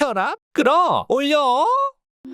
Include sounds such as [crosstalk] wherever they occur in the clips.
혈압 끌어! 올려.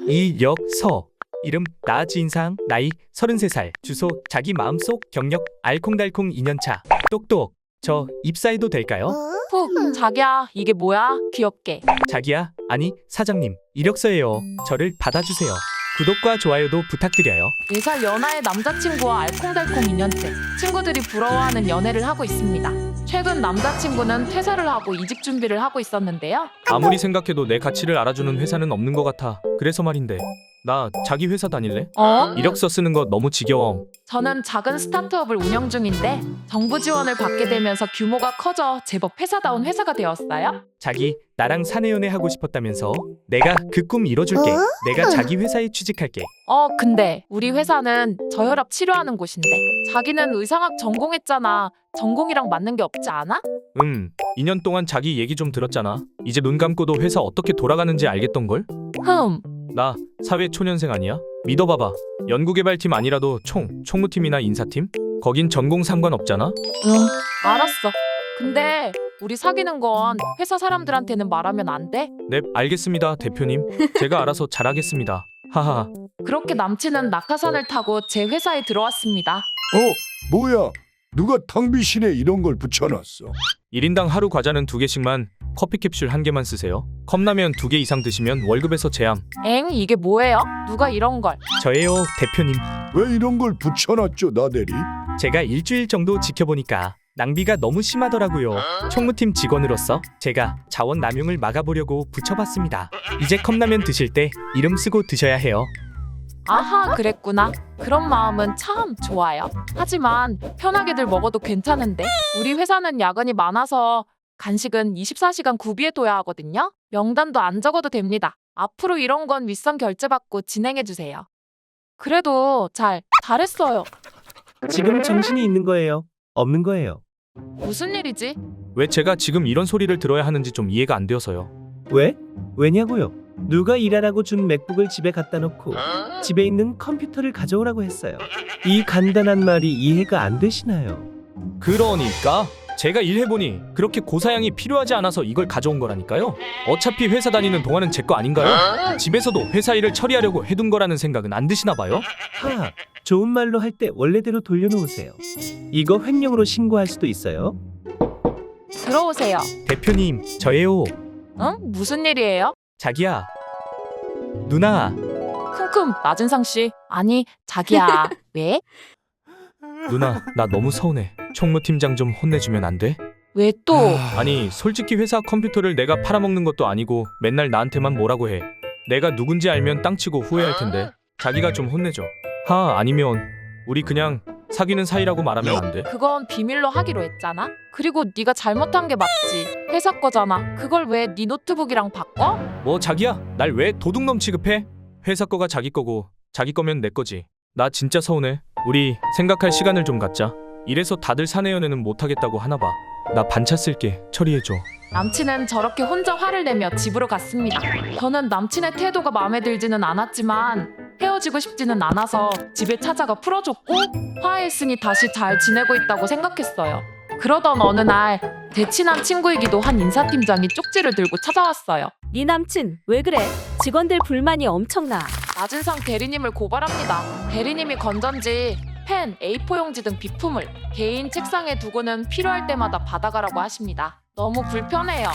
이력서. 이름 나진상 나이 33살 주소 자기 마음속 경력 알콩달콩 2년차. 똑똑. 저 입사해도 될까요? 푹. 자기야 이게 뭐야? 귀엽게. 자기야 아니 사장님 이력서예요. 저를 받아주세요. 구독과 좋아요도 부탁드려요. 4살 연하의 남자친구와 알콩달콩 2년째 친구들이 부러워하는 연애를 하고 있습니다 최근 남자친구는 퇴사를 하고 이직 준비를 하고 있었는데요. 아무리 생각해도 내 가치를 알아주는 회사는 없는 것 같아. 그래서 말인데 나 자기 회사 다닐래? 어? 이력서 쓰는 거 너무 지겨워 저는 작은 스타트업을 운영 중인데 정부 지원을 받게 되면서 규모가 커져 제법 회사다운 회사가 되었어요 자기 나랑 사내연애 하고 싶었다면서 내가 그 꿈 이뤄줄게 내가 자기 회사에 취직할게 어 근데 우리 회사는 저혈압 치료하는 곳인데 자기는 의상학 전공했잖아 전공이랑 맞는 게 없지 않아? 음 2년 동안 자기 얘기 좀 들었잖아 이제 눈 감고도 회사 어떻게 돌아가는지 알겠던 걸? 흠 나 사회 초년생 아니야? 믿어봐봐 연구개발팀 아니라도 총 총무팀이나 인사팀? 거긴 전공 상관없잖아? 응, 알았어. 근데 우리 사귀는 건 회사 사람들한테는 말하면 안 돼? 네 알겠습니다 대표님 제가 알아서 잘하겠습니다 하하 그렇게 남친은 낙하산을 타고 제 회사에 들어왔습니다. 어, 뭐야? 누가 탕비실에 이런 걸 붙여놨어? 1인당 하루 과자는 두 개씩만 커피 캡슐 한 개만 쓰세요 컵라면 두 개 이상 드시면 월급에서 제함 엥, 이게 뭐예요? 누가 이런 걸? 저예요 대표님 왜 이런 걸 붙여놨죠, 나대리? 제가 일주일 정도 지켜보니까 낭비가 너무 심하더라고요. 총무팀 직원으로서 제가 자원 남용을 막아보려고 붙여봤습니다. 이제 컵라면 드실 때 이름 쓰고 드셔야 해요. 아하, 그랬구나. 그런 마음은 참 좋아요. 하지만 편하게들 먹어도 괜찮은데 우리 회사는 야근이 많아서 간식은 24시간 구비해둬야 하거든요. 명단도 안 적어도 됩니다. 앞으로 이런 건 윗선 결제받고 진행해주세요. 그래도 잘, 잘했어요. 지금 정신이 있는 거예요? 없는 거예요? 무슨 일이지? 왜 제가 지금 이런 소리를 들어야 하는지 좀 이해가 안 되어서요. 왜? 왜냐고요? 누가 일하라고 준 맥북을 집에 갖다 놓고 집에 있는 컴퓨터를 가져오라고 했어요. 이 간단한 말이 이해가 안 되시나요? 그러니까 제가 일해보니 그렇게 고사양이 필요하지 않아서 이걸 가져온 거라니까요. 어차피 회사 다니는 동안은 제 거 아닌가요? 집에서도 회사 일을 처리하려고 해둔 거라는 생각은 안 드시나 봐요? 하, 좋은 말로 할 때 원래대로 돌려놓으세요. 이거 횡령으로 신고할 수도 있어요. 들어오세요. 대표님, 저예요. 응? 무슨 일이에요? 자기야. 누나, 킁킁 나진상 씨. 아니 자기야. [laughs] 왜? 누나, 나 너무 서운해. 총무팀장 좀 혼내주면 안 돼? 왜 또? 아니 솔직히 회사 컴퓨터를 내가 팔아먹는 것도 아니고 맨날 나한테만 뭐라고 해 내가 누군지 알면 땅치고 후회할 텐데 자기가 좀 혼내줘 하 아니면 우리 그냥 사귀는 사이라고 말하면 안 돼? 그건 비밀로 하기로 했잖아. 그리고 네가 잘못한 게 맞지. 회사 거잖아. 그걸 왜 네 노트북이랑 바꿔? 뭐 자기야 날 왜 도둑놈 취급해? 회사 거가 자기 거고 자기 거면 내 거지 나 진짜 서운해 우리 생각할 시간을 좀 갖자 이래서 다들 사내 연애는 못하겠다고 하나 봐 나 반차 쓸게 처리해줘 남친은 저렇게 혼자 화를 내며 집으로 갔습니다. 저는 남친의 태도가 마음에 들지는 않았지만 헤어지고 싶지는 않아서 집에 찾아가 풀어줬고 화해했으니 다시 잘 지내고 있다고 생각했어요. 그러던 어느 날 대친한 친구이기도 한 인사팀장이 쪽지를 들고 찾아왔어요. 네 남친 왜 그래? 직원들 불만이 엄청나. 나진상 대리님을 고발합니다. 대리님이 건전지, 펜, A4 용지 등 비품을 개인 책상에 두고는 필요할 때마다 받아가라고 하십니다. 너무 불편해요.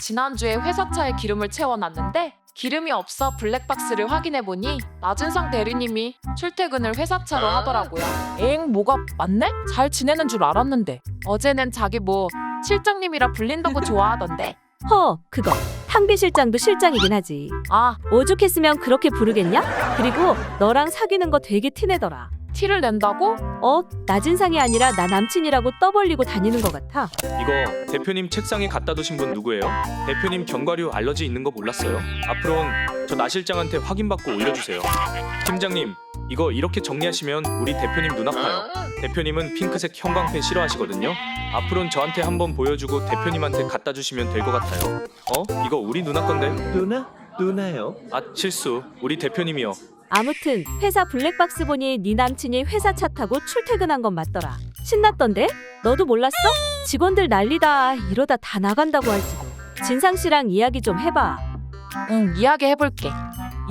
지난주에 회사 차에 기름을 채워놨는데 기름이 없어 블랙박스를 확인해보니 나진상 대리님이 출퇴근을 회사차로 하더라고요. 엥 뭐가 맞네? 잘 지내는 줄 알았는데 어제는 자기 뭐 실장님이라 불린다고 좋아하던데 허, 그거. 탕비 실장도 실장이긴 하지. 아 오죽했으면 그렇게 부르겠냐? 그리고 너랑 사귀는 거 되게 티내더라. 티를 낸다고? 어, 나진상이 아니라 나 남친이라고 떠벌리고 다니는 것 같아. 이거 대표님 책상에 갖다 두신 분 누구예요? 대표님 견과류 알러지 있는 거 몰랐어요? 앞으로는 저 나 실장한테 확인받고 올려주세요. 팀장님, 이거 이렇게 정리하시면 우리 대표님 눈 아파요. 대표님은 핑크색 형광펜 싫어하시거든요. 앞으로는 저한테 한번 보여주고 대표님한테 갖다 주시면 될 것 같아요. 어? 이거 우리 누나 건데? 누나? 누나요? 아 실수. 우리 대표님이요. 아무튼 회사 블랙박스 보니 네 남친이 회사 차 타고 출퇴근한 건 맞더라. 신났던데? 너도 몰랐어? 직원들 난리다. 이러다 다 나간다고 할지도. 진상 씨랑 이야기 좀 해봐. 응, 이야기 해볼게.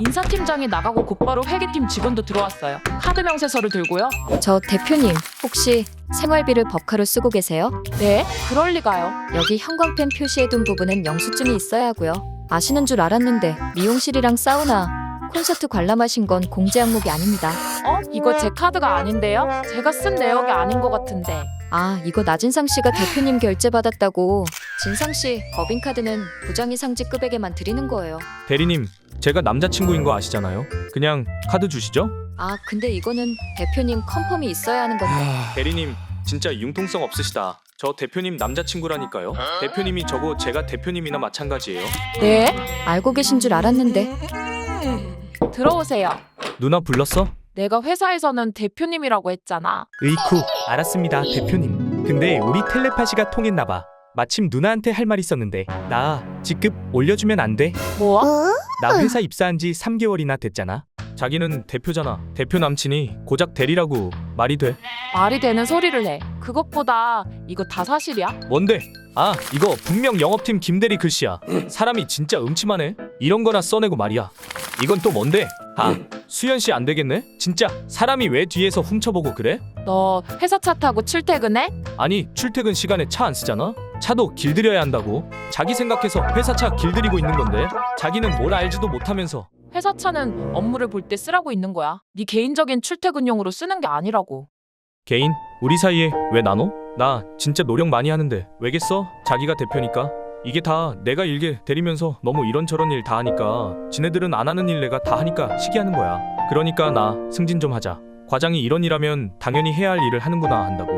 인사팀장이 나가고 곧바로 회계팀 직원도 들어왔어요. 카드 명세서를 들고요. 저 대표님, 혹시 생활비를 법카로 쓰고 계세요? 네, 그럴 리가요. 여기 형광펜 표시해둔 부분은 영수증이 있어야 하고요. 아시는 줄 알았는데 미용실이랑 사우나, 콘서트 관람하신 건 공제 항목이 아닙니다. 어? 이거 제 카드가 아닌데요? 제가 쓴 내역이 아닌 것 같은데. 아, 이거 나진상 씨가 대표님 결제 받았다고. 진상 씨, 법인카드는 부장이 상직 급에게만 드리는 거예요. 대리님, 제가 남자친구인 거 아시잖아요. 그냥 카드 주시죠. 아, 근데 이거는 대표님 컨펌이 있어야 하는 건데. 대리님, 진짜 융통성 없으시다. 저 대표님 남자친구라니까요. 대표님이 저고 제가 대표님이나 마찬가지예요. 네, 알고 계신 줄 알았는데. 들어오세요. 누나 불렀어? 내가 회사에서는 대표님이라고 했잖아. 의쿠 알았습니다 대표님 근데 우리 텔레파시가 통했나봐 마침 누나한테 할 말 있었는데 나 직급 올려주면 안 돼? 뭐? 나 회사 입사한 지 3개월이나 됐잖아 자기는 대표잖아. 대표 남친이 고작 대리라고 말이 돼? 말이 되는 소리를 해. 그것보다 이거 다 사실이야? 뭔데? 아, 이거 분명 영업팀 김대리 글씨야. 사람이 진짜 음침하네. 이런 거나 써내고 말이야. 이건 또 뭔데? 아, 수현 씨 안 되겠네? 진짜 사람이 왜 뒤에서 훔쳐보고 그래? 너 회사 차 타고 출퇴근해? 아니, 출퇴근 시간에 차 안 쓰잖아? 차도 길들여야 한다고. 자기 생각해서 회사 차 길들이고 있는 건데. 자기는 뭘 알지도 못하면서. 회사 차는 업무를 볼 때 쓰라고 있는 거야. 네 개인적인 출퇴근용으로 쓰는 게 아니라고. 개인? 우리 사이에 왜 나눠? 나 진짜 노력 많이 하는데 왜겠어? 자기가 대표니까 이게 다 내가 일게 대리면서 너무 이런저런 일 다 하니까 지네들은 안 하는 일 내가 다 하니까 시기하는 거야 그러니까 나 승진 좀 하자 과장이 이런 일하면 당연히 해야 할 일을 하는구나 한다고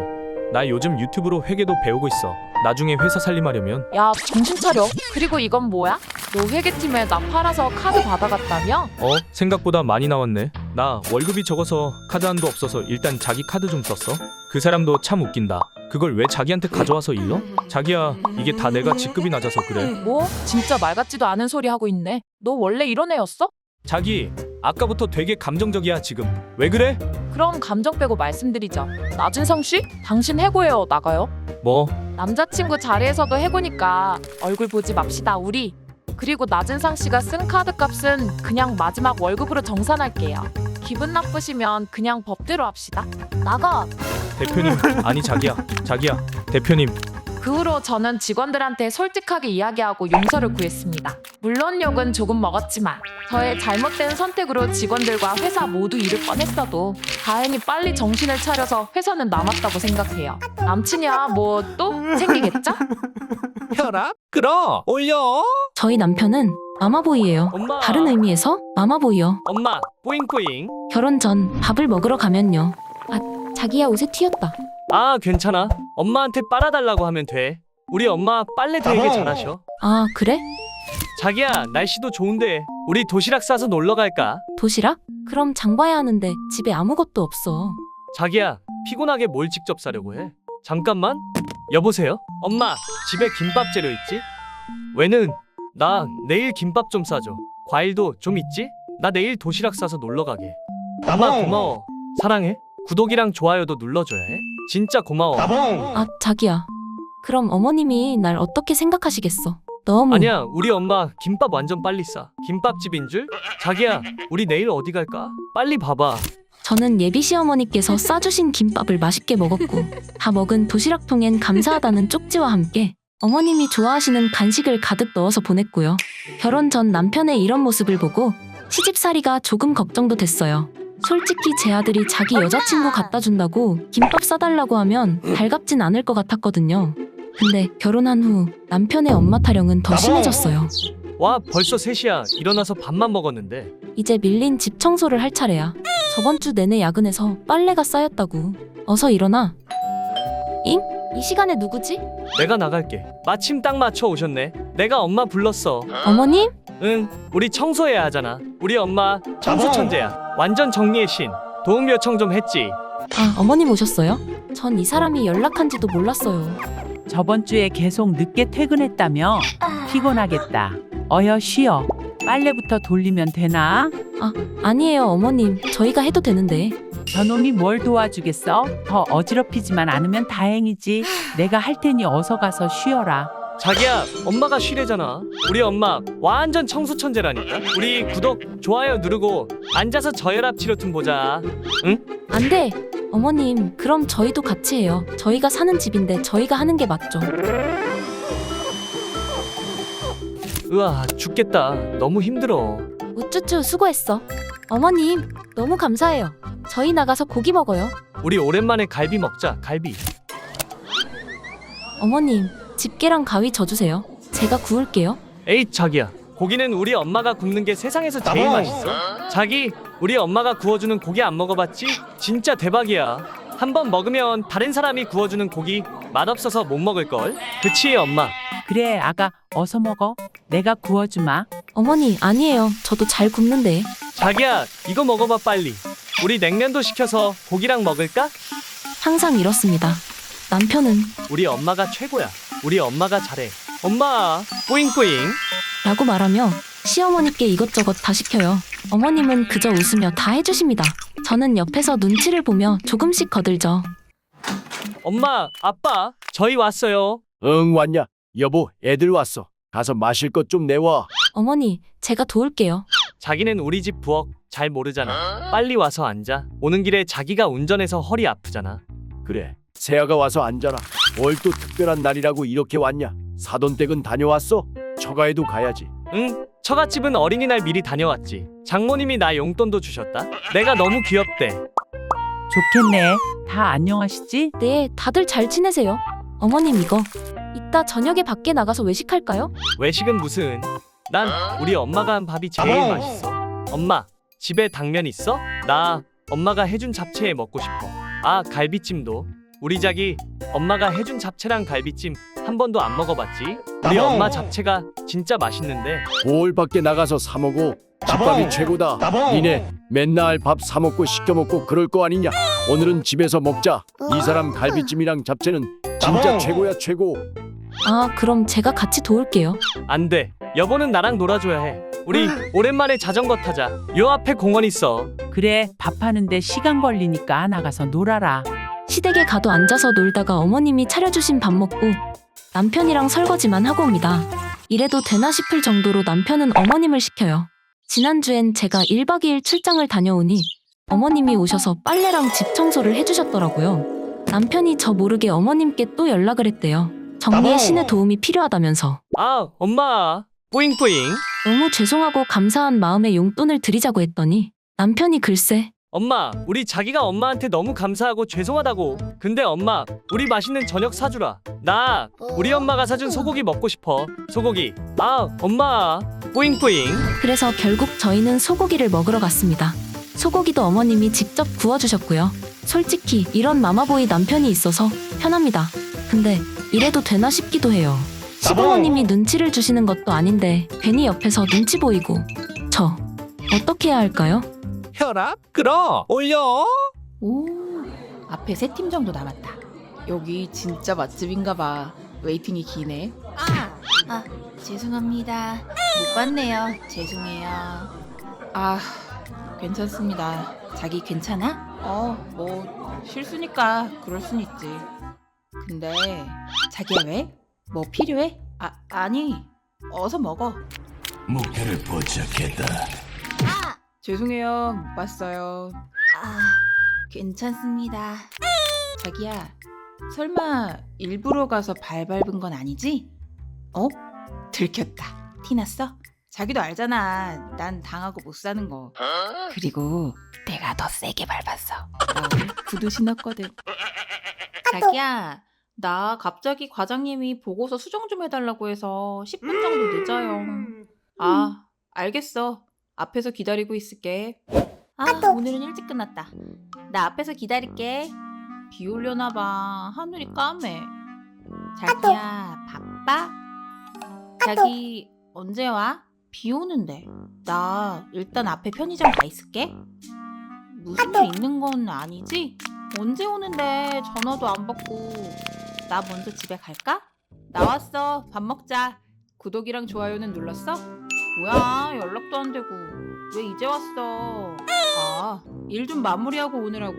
나 요즘 유튜브로 회계도 배우고 있어 나중에 회사 살림하려면 야, 정신 차려. 그리고 이건 뭐야? 너 회계팀에 나 팔아서 카드 받아갔다며? 어? 생각보다 많이 나왔네 나 월급이 적어서 카드 한도 없어서 일단 자기 카드 좀 썼어 그 사람도 참 웃긴다 그걸 왜 자기한테 가져와서 일러? 자기야 이게 다 내가 직급이 낮아서 그래 뭐? 진짜 말 같지도 않은 소리 하고 있네. 너 원래 이런 애였어? 자기 아까부터 되게 감정적이야 지금 왜 그래? 그럼 감정 빼고 말씀드리죠. 나진성 씨? 당신 해고해요. 나가요. 뭐 남자친구 자리에서도 해고니까 얼굴 보지 맙시다 우리. 그리고 나진상 씨가 쓴 카드 값은 그냥 마지막 월급으로 정산할게요. 기분 나쁘시면 그냥 법대로 합시다. 나가. 대표님 아니 자기야 자기야 대표님 그 후로 저는 직원들한테 솔직하게 이야기하고 용서를 구했습니다. 물론 욕은 조금 먹었지만 저의 잘못된 선택으로 직원들과 회사 모두 잃을 뻔했어도 다행히 빨리 정신을 차려서 회사는 남았다고 생각해요. 남친이야 뭐 또 생기겠죠? [laughs] 혈압? 끌어 올려 저희 남편은 마마보이예요. 엄마 다른 의미에서 마마보이요. 엄마 뿌잉뿌잉 결혼 전 밥을 먹으러 가면요. 자기야 옷에 튀었다. 아 괜찮아 엄마한테 빨아달라고 하면 돼 우리 엄마 빨래 되게 잘하셔 아, 그래? 자기야 날씨도 좋은데 우리 도시락 싸서 놀러 갈까? 도시락? 그럼 장 봐야 하는데 집에 아무것도 없어. 자기야 피곤하게 뭘 직접 싸려고 해? 잠깐만 여보세요? 엄마 집에 김밥 재료 있지? 왜는 나 내일 김밥 좀 싸줘 과일도 좀 있지? 나 내일 도시락 싸서 놀러 가게 엄마 고마워 사랑해 구독이랑 좋아요도 눌러줘야 해 진짜 고마워 아, 자기야. 그럼 어머님이 날 어떻게 생각하시겠어? 너무 아니야 우리 엄마 김밥 완전 빨리 싸 김밥집인 줄? 자기야 우리 내일 어디 갈까? 빨리 봐봐 저는 예비 시어머니께서 싸주신 김밥을 맛있게 먹었고 다 먹은 도시락통엔 감사하다는 쪽지와 함께 어머님이 좋아하시는 간식을 가득 넣어서 보냈고요. 결혼 전 남편의 이런 모습을 보고 시집살이가 조금 걱정도 됐어요. 솔직히 제 아들이 자기 여자친구 갖다 준다고 김밥 싸달라고 하면 달갑진 않을 것 같았거든요. 근데 결혼한 후 남편의 엄마 타령은 더 심해졌어요. 와 벌써 3시야 일어나서 밥만 먹었는데 이제 밀린 집 청소를 할 차례야. 저번 주 내내 야근해서 빨래가 쌓였다고. 어서 일어나. 잉? 이 시간에 누구지? 내가 나갈게 마침 딱 맞춰 오셨네 내가 엄마 불렀어 어머님? 응 우리 청소해야 하잖아 우리 엄마 청소 천재야 완전 정리의 신 도움 요청 좀 했지 아, 어머님 오셨어요? 전 이 사람이 연락한지도 몰랐어요. 저번 주에 계속 늦게 퇴근했다며? 피곤하겠다. 어여 쉬어. 빨래부터 돌리면 되나? 아니에요, 어머님. 저희가 해도 되는데. 저놈이 뭘 도와주겠어? 더 어지럽히지만 않으면 다행이지. 내가 할 테니 어서 가서 쉬어라. 자기야, 엄마가 쉬래잖아. 우리 엄마 완전 청소 천재라니까. 우리 구독, 좋아요 누르고 앉아서 저혈압 치료 좀 보자. 안 돼. 어머님, 그럼 저희도 같이 해요. 저희가 사는 집인데 저희가 하는 게 맞죠. 으아, 죽겠다. 너무 힘들어. 우쭈쭈 수고했어. 어머님, 너무 감사해요. 저희 나가서 고기 먹어요. 우리 오랜만에 갈비 먹자. 갈비. 어머님, 집게랑 가위 져주세요. 제가 구울게요. 에이, 자기야. 고기는 우리 엄마가 굽는 게 세상에서 제일 맛있어. 자기, 우리 엄마가 구워주는 고기 안 먹어봤지? 진짜 대박이야. 한 번 먹으면 다른 사람이 구워주는 고기 맛없어서 못 먹을걸? 그치, 엄마? 그래 아가 어서 먹어. 내가 구워주마. 어머니, 아니에요. 저도 잘 굽는데. 자기야, 이거 먹어봐, 빨리. 우리 냉면도 시켜서 고기랑 먹을까? 항상 이렇습니다. 남편은 우리 엄마가 최고야. 우리 엄마가 잘해. 엄마, 뿌잉뿌잉. 라고 말하며 시어머니께 이것저것 다 시켜요. 어머님은 그저 웃으며 다 해주십니다. 저는 옆에서 눈치를 보며 조금씩 거들죠. 엄마, 아빠, 저희 왔어요. 응 왔냐? 여보 애들 왔어. 가서 마실 것 좀 내와. 어머니, 제가 도울게요. 자기는 우리 집 부엌 잘 모르잖아. 빨리 와서 앉아. 오는 길에 자기가 운전해서 허리 아프잖아. 그래. 세아가 와서 앉아라. 뭘 또 특별한 날이라고 이렇게 왔냐? 사돈댁은 다녀왔어? 처가에도 가야지. 응, 처갓집은 어린이날 미리 다녀왔지. 장모님이 나 용돈도 주셨다. 내가 너무 귀엽대. 좋겠네. 다 안녕하시지? 네, 다들 잘 지내세요. 어머님 이거 이따 저녁에 밖에 나가서 외식할까요? 외식은 무슨? 난 우리 엄마가 한 밥이 제일 맛있어. 엄마, 집에 당면 있어? 나 엄마가 해준 잡채 먹고 싶어. 아, 갈비찜도. 우리 자기 엄마가 해준 잡채랑 갈비찜 한 번도 안 먹어봤지? 우리 엄마 잡채가 진짜 맛있는데 뭘 밖에 나가서 사 먹어. 집밥이 최고다. 니네 맨날 밥 사 먹고 시켜 먹고 그럴 거 아니냐? 오늘은 집에서 먹자. 이 사람 갈비찜이랑 잡채는 진짜 최고야 최고. 아, 그럼 제가 같이 도울게요. 안 돼. 여보는 나랑 놀아줘야 해. 우리 오랜만에 자전거 타자. 요 앞에 공원 있어. 그래 밥하는데 시간 걸리니까 나가서 놀아라. 시댁에 가도 앉아서 놀다가 어머님이 차려주신 밥 먹고 남편이랑 설거지만 하고 옵니다. 이래도 되나 싶을 정도로 남편은 어머님을 시켜요. 지난주엔 제가 1박 2일 출장을 다녀오니 어머님이 오셔서 빨래랑 집 청소를 해주셨더라고요. 남편이 저 모르게 어머님께 또 연락을 했대요. 정리에 신의 도움이 필요하다면서. 아, 엄마. 뿌잉뿌잉. 너무 죄송하고 감사한 마음에 용돈을 드리자고 했더니 남편이 글쎄 엄마, 우리 자기가 엄마한테 너무 감사하고 죄송하다고. 근데 엄마, 우리 맛있는 저녁 사주라. 나 우리 엄마가 사준 소고기 먹고 싶어. 소고기. 아, 엄마. 뿌잉뿌잉. 그래서 결국 저희는 소고기를 먹으러 갔습니다. 소고기도 어머님이 직접 구워주셨고요. 솔직히 이런 마마보이 남편이 있어서 편합니다. 근데 이래도 되나 싶기도 해요. 시부모님이 눈치를 주시는 것도 아닌데 괜히 옆에서 눈치 보이고 저 어떻게 해야 할까요? 혈압 끌어 올려 오, 앞에 세 팀 정도 남았다. 여기 진짜 맛집인가 봐. 웨이팅이 기네. 아, 아, 죄송합니다. 못 봤네요. 죄송해요. 아, 괜찮습니다. 자기 괜찮아? 어, 뭐 실수니까 그럴 순 있지. 근데 자기야 왜? 뭐 필요해? 아, 아니. 어서 먹어. 목표를 포착했다. 아, 죄송해요. 못 봤어요. 아, 괜찮습니다. 자기야, 설마 일부러 가서 발 밟은 건 아니지? 어? 들켰다. 티났어? 자기도 알잖아. 난 당하고 못 사는 거. 그리고 내가 더 세게 밟았어. 나 오늘 구두 신었거든. 자기야, 나 갑자기 과장님이 보고서 수정 좀 해달라고 해서 10분 정도 늦어요. 아, 알겠어. 앞에서 기다리고 있을게. 아, 오늘은 일찍 끝났다. 나 앞에서 기다릴게. 비 올려나 봐. 하늘이 까매. 자기야, 바빠? 자기 언제 와? 비 오는데. 나 일단 앞에 편의점 가 있을게. 무슨 일 있는 건 아니지? 언제 오는데 전화도 안 받고. 나 먼저 집에 갈까? 나왔어. 밥 먹자. 구독이랑 좋아요는 눌렀어? 뭐야, 연락도 안 되고. 왜 이제 왔어? 아, 일 좀 마무리하고 오느라고.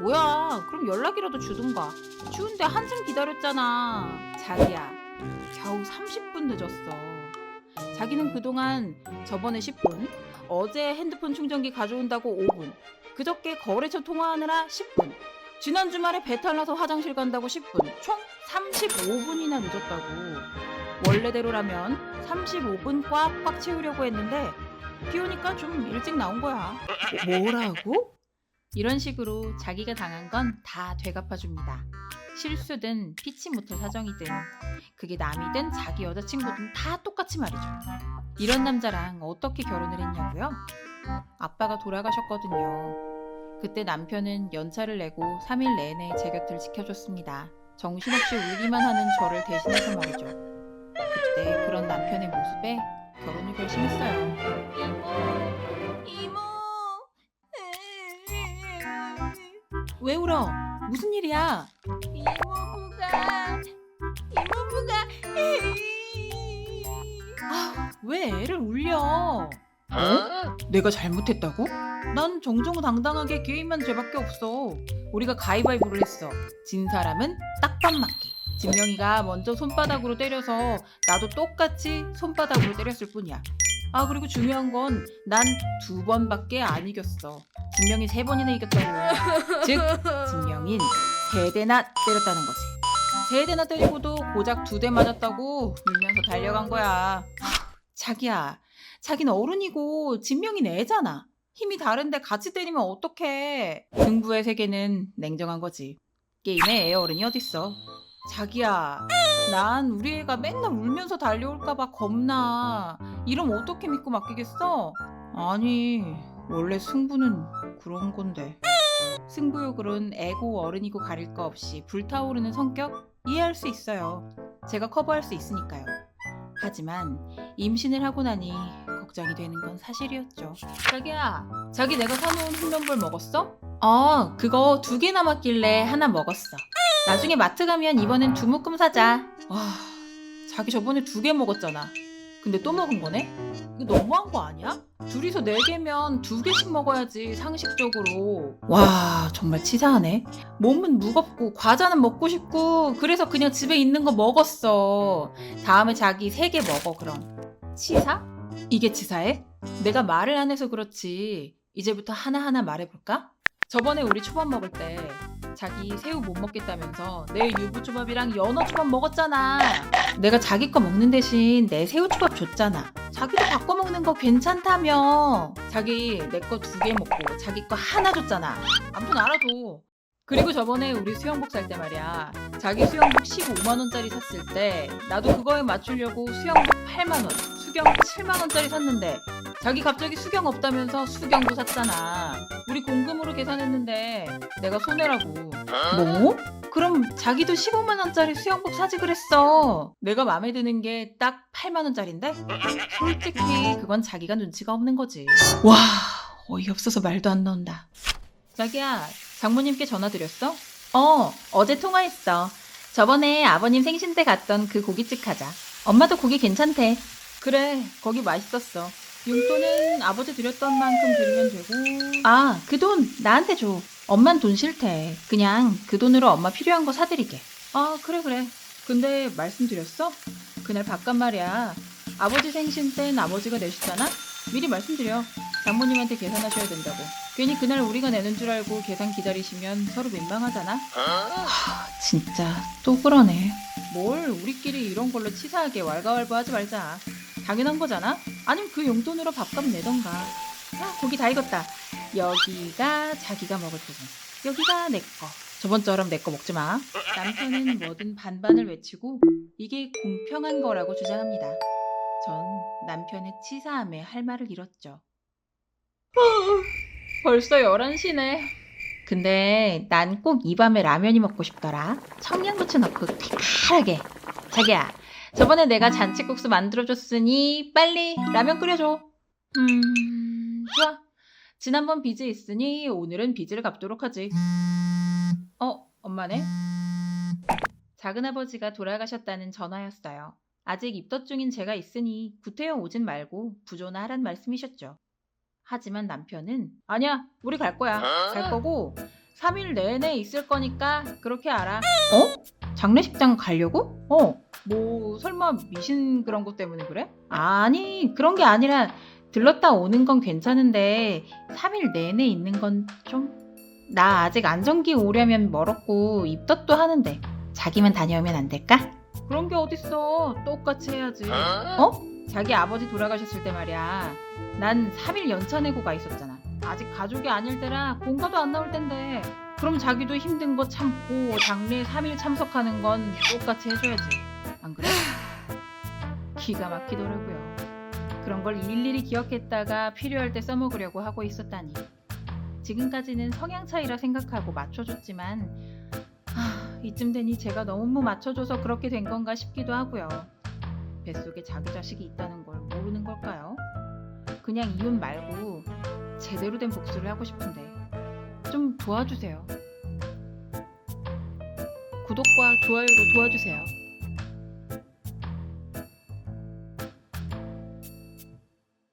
뭐야, 그럼 연락이라도 주든가. 추운데 한참 기다렸잖아. 자기야, 겨우 30분 늦었어. 자기는 그동안 저번에 10분, 어제 핸드폰 충전기 가져온다고 5분, 그저께 거래처 통화하느라 10분, 지난 주말에 배탈 나서 화장실 간다고 10분, 총 35분이나 늦었다고. 원래대로라면 35분 꽉꽉 채우려고 했는데 비 오니까 좀 일찍 나온 거야. 뭐- 뭐라고? 이런 식으로 자기가 당한 건 다 되갚아줍니다. 실수든 피치 못할 사정이든 그게 남이든 자기 여자친구든 다 똑같이 말이죠. 이런 남자랑 어떻게 결혼을 했냐고요? 아빠가 돌아가셨거든요. 그때 남편은 연차를 내고 3일 내내 제 곁을 지켜줬습니다. 정신없이 울기만 하는 저를 대신해서 말이죠. 그때 그런 남편의 모습에 결혼을 결심했어요. 이모, 이모. 왜 울어? 무슨 일이야? 이모부가, 이모부가. 아, 왜 애를 울려? 어? 내가 잘못했다고? 난 정정당당하게 개인만 죄밖에 없어. 우리가 가위바위보를 했어. 진 사람은 딱밤 맞기. 진명이가 먼저 손바닥으로 때려서 나도 똑같이 손바닥으로 때렸을 뿐이야. 아 그리고 중요한 건 난 두 번밖에 안 이겼어. 진명이 세 번이나 이겼다고. 즉 진명인 세 대나 때렸다는 거지. 세 대나 때리고도 고작 두 대 맞았다고 울면서 달려간 거야. 하, 자기야, 자기는 어른이고 진명이는 애잖아. 힘이 다른데 같이 때리면 어떡해. 승부의 세계는 냉정한 거지. 게임에 애 어른이 어딨어. 자기야, 난 우리 애가 맨날 울면서 달려올까봐 겁나. 이러면 어떻게 믿고 맡기겠어? 아니, 원래 승부는 그런 건데. 승부욕으론 애고 어른이고 가릴 거 없이 불타오르는 성격 이해할 수 있어요. 제가 커버할 수 있으니까요. 하지만 임신을 하고 나니 걱정이 되는 건 사실이었죠. 자기야, 자기 내가 사놓은 흑면볼 먹었어? 어, 그거 두 개 남았길래 하나 먹었어. 나중에 마트 가면 이번엔 두 묶음 사자. 와, 자기 저번에 두 개 먹었잖아. 근데 또 먹은 거네? 이거 너무한 거 아니야? 둘이서 네 개면 두 개씩 먹어야지 상식적으로. 와 정말 치사하네. 몸은 무겁고 과자는 먹고 싶고 그래서 그냥 집에 있는 거 먹었어. 다음에 자기 세 개 먹어 그럼. 치사? 이게 치사해? 내가 말을 안 해서 그렇지. 이제부터 하나하나 말해볼까? 저번에 우리 초밥 먹을 때 자기 새우 못 먹겠다면서 내 유부초밥이랑 연어초밥 먹었잖아. 내가 자기 거 먹는 대신 내 새우초밥 줬잖아. 자기도 바꿔 먹는 거 괜찮다며. 자기 내 거 두 개 먹고 자기 거 하나 줬잖아. 아무튼 알아도. 그리고 저번에 우리 수영복 살 때 말이야. 자기 수영복 15만 원짜리 샀을 때 나도 그거에 맞추려고 수영복 8만 원, 수경 7만 원짜리 샀는데 자기 갑자기 수경 없다면서 수경도 샀잖아. 우리 공금으로 계산했는데 내가 손해라고. 뭐? 그럼 자기도 15만 원짜리 수영복 사지 그랬어. 내가 마음에 드는 게 딱 8만 원짜리인데? 솔직히 그건 자기가 눈치가 없는 거지. 와, 어이없어서 말도 안 나온다. 자기야, 장모님께 전화 드렸어? 어, 어제 통화했어. 저번에 아버님 생신 때 갔던 그 고깃집 가자. 엄마도 고기 괜찮대. 그래, 거기 맛있었어. 용돈은 아버지 드렸던 만큼 드리면 되고. 아, 그 돈 나한테 줘. 엄만 돈 싫대. 그냥 그 돈으로 엄마 필요한 거 사드리게. 아, 그래, 그래. 근데 말씀드렸어? 그날 바깥 말이야. 아버지 생신 땐 아버지가 내셨잖아? 미리 말씀드려. 장모님한테 계산하셔야 된다고. 괜히 그날 우리가 내는 줄 알고 계산 기다리시면 서로 민망하잖아? 하, 진짜 또 그러네. 뭘 우리끼리 이런 걸로 치사하게 왈가왈부하지 말자. 당연한 거잖아? 아니면 그 용돈으로 밥값 내던가. 아, 고기 다 익었다. 여기가 자기가 먹을 부분. 여기가 내 거. 저번처럼 내 거 먹지 마. 남편은 뭐든 반반을 외치고 이게 공평한 거라고 주장합니다. 전 남편의 치사함에 할 말을 잃었죠. 벌써 11시네. 근데 난 꼭 이 밤에 라면이 먹고 싶더라. 청양고추 넣고 칼칼하게. 자기야, 저번에 내가 잔치국수 만들어줬으니 빨리 라면 끓여줘. 음, 좋아. 지난번 빚이 있으니 오늘은 빚을 갚도록 하지. 어, 엄마네? 작은아버지가 돌아가셨다는 전화였어요. 아직 입덧 중인 제가 있으니 구태여 오진 말고 부조나 하란 말씀이셨죠. 하지만 남편은 아니야, 우리 갈 거야. 갈 거고 3일 내내 있을 거니까 그렇게 알아. 어? 장례식장 가려고? 어. 뭐 설마 미신 그런 것 때문에 그래? 아니 그런 게 아니라 들렀다 오는 건 괜찮은데 3일 내내 있는 건 좀... 나 아직 안정기 오려면 멀었고 입덧도 하는데 자기만 다녀오면 안 될까? 그런 게 어딨어 똑같이 해야지 어? 자기 아버지 돌아가셨을 때 말이야 난 3일 연차 내고 가 있었잖아 아직 가족이 아닐 때라 공가도 안 나올 텐데 그럼 자기도 힘든 거 참고 장례 3일 참석하는 건 똑같이 해줘야지 안 그래? 기가 막히더라고요 그런 걸 일일이 기억했다가 필요할 때 써먹으려고 하고 있었다니 지금까지는 성향 차이라 생각하고 맞춰줬지만 하, 이쯤 되니 제가 너무 맞춰줘서 그렇게 된 건가 싶기도 하고요 뱃속에 자기 자식이 있다는 걸 모르는 걸까요? 그냥 이혼 말고 제대로 된 복수를 하고 싶은데 좀 도와주세요. 구독과 좋아요로 도와주세요.